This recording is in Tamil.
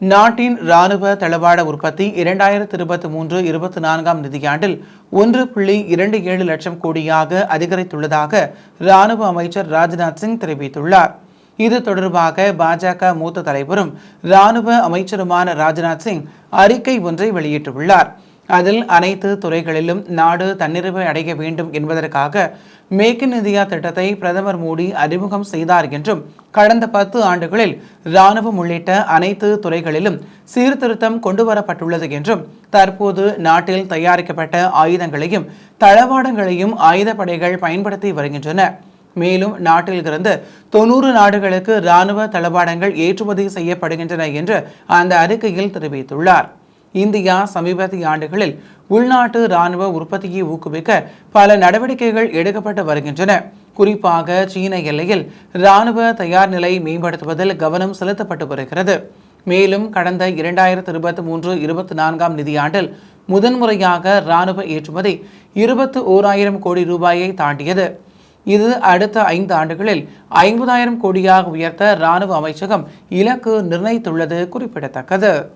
நாட்டின் இராணுவ தளவாட உற்பத்தி இரண்டாயிரத்து இருபத்தி மூன்று இருபத்தி நான்காம் நிதியாண்டில் ஒன்று புள்ளி இரண்டு ஏழு லட்சம் கோடியாக அதிகரித்துள்ளதாக இராணுவ அமைச்சர் ராஜ்நாத் சிங் தெரிவித்துள்ளார். இது தொடர்பாக பாஜக மூத்த தலைவரும் இராணுவ அமைச்சருமான ராஜ்நாத் சிங் அறிக்கை ஒன்றை வெளியிட்டுள்ளார். அதில் அனைத்து துறைகளிலும் நாடு தன்னிறைவை அடைய வேண்டும் என்பதற்காக மேக் இன் இந்தியா திட்டத்தை பிரதமர் மோடி அறிமுகம் செய்தார் என்றும் கடந்த பத்து ஆண்டுகளில் இராணுவம் உள்ளிட்ட அனைத்து துறைகளிலும் சீர்திருத்தம் கொண்டுவரப்பட்டுள்ளது என்றும் தற்போது நாட்டில் தயாரிக்கப்பட்ட ஆயுதங்களையும் தளவாடங்களையும் ஆயுதப்படைகள் பயன்படுத்தி வருகின்றன. மேலும் நாட்டில் இருந்து தொன்னூறு நாடுகளுக்கு இராணுவ தளவாடங்கள் ஏற்றுமதி செய்யப்படுகின்றன என்று அந்த அறிக்கையில் தெரிவித்துள்ளார். இந்தியா சமீபத்திய ஆண்டுகளில் உள்நாட்டு ராணுவ உற்பத்தியை ஊக்குவிக்க பல நடவடிக்கைகள் எடுக்கப்பட்டு வருகின்றன. குறிப்பாக சீன எல்லையில் ராணுவ தயார் நிலை மேம்படுத்துவதில் கவனம் செலுத்தப்பட்டு வருகிறது. மேலும் கடந்த இரண்டாயிரத்தி இருபத்தி மூன்று இருபத்தி நான்காம் நிதியாண்டில் முதன்முறையாக ராணுவ ஏற்றுமதி இருபத்து ஓராயிரம் கோடி ரூபாயை தாண்டியது. இது அடுத்த ஐந்து ஆண்டுகளில் ஐம்பதாயிரம் கோடியாக உயர்த்த ராணுவ அமைச்சகம் இலக்கு நிர்ணயித்துள்ளது குறிப்பிடத்தக்கது.